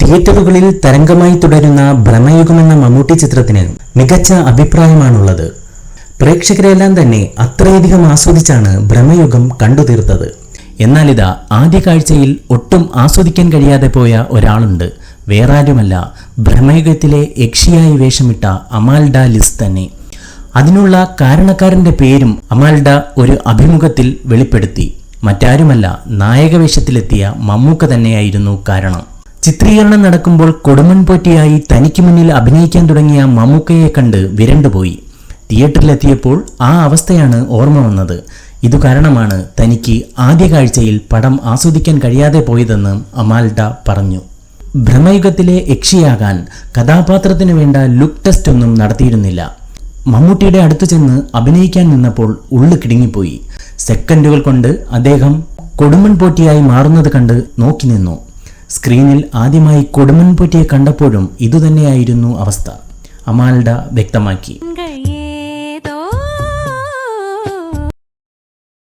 തിയേറ്ററുകളിൽ തരംഗമായി തുടരുന്ന ഭ്രമയുഗം എന്ന മമ്മൂട്ടി ചിത്രത്തിന് മികച്ച അഭിപ്രായമാണുള്ളത്. പ്രേക്ഷകരെല്ലാം തന്നെ അത്രയധികം ആസ്വദിച്ചാണ് ഭ്രമയുഗം കണ്ടുതീർത്തത്. എന്നാലിതാ ആദ്യ കാഴ്ചയിൽ ഒട്ടും ആസ്വദിക്കാൻ കഴിയാതെ പോയ ഒരാളുണ്ട്. വേറാരുമല്ല ഭ്രമയുഗത്തിലെ യക്ഷിയായി വേഷമിട്ട അമാൽഡ ലിസ് തന്നെ. അതിനുള്ള കാരണക്കാരന്റെ പേരും അമാൽഡ ഒരു അഭിമുഖത്തിൽ വെളിപ്പെടുത്തി. മറ്റാരുമല്ല നായകവേഷത്തിലെത്തിയ മമ്മൂക്ക തന്നെയായിരുന്നു കാരണം. ചിത്രീകരണം നടക്കുമ്പോൾ കൊടുമൺ പോറ്റിയായി തനിക്ക് മുന്നിൽ അഭിനയിക്കാൻ തുടങ്ങിയ മമ്മൂക്കയെ കണ്ട് വിരണ്ടുപോയി. തിയേറ്ററിലെത്തിയപ്പോൾ ആ അവസ്ഥയാണ് ഓർമ്മ വന്നത്. ഇതു കാരണമാണ് തനിക്ക് ആദ്യ കാഴ്ചയിൽ പടം ആസ്വദിക്കാൻ കഴിയാതെ പോയതെന്ന് അമാൽഡ പറഞ്ഞു. ഭ്രമയുഗത്തിലെ യക്ഷിയാകാൻ കഥാപാത്രത്തിനു വേണ്ട ലുക്ക് ടെസ്റ്റ് ഒന്നും നടത്തിയിരുന്നില്ല. മമ്മൂട്ടിയുടെ അടുത്തു ചെന്ന് അഭിനയിക്കാൻ നിന്നപ്പോൾ ഉള്ളു കിടുങ്ങിപ്പോയി. സെക്കൻഡുകൾ കൊണ്ട് അദ്ദേഹം കൊടുമൺ പോറ്റിയായി മാറുന്നത് കണ്ട് നോക്കി നിന്നു. സ്ക്രീനിൽ ആദ്യമായി കൊടുമൺ പോറ്റിയെ കണ്ടപ്പോഴും ഇതുതന്നെയായിരുന്നു അവസ്ഥ. അമാൽഡ വ്യക്തമാക്കി.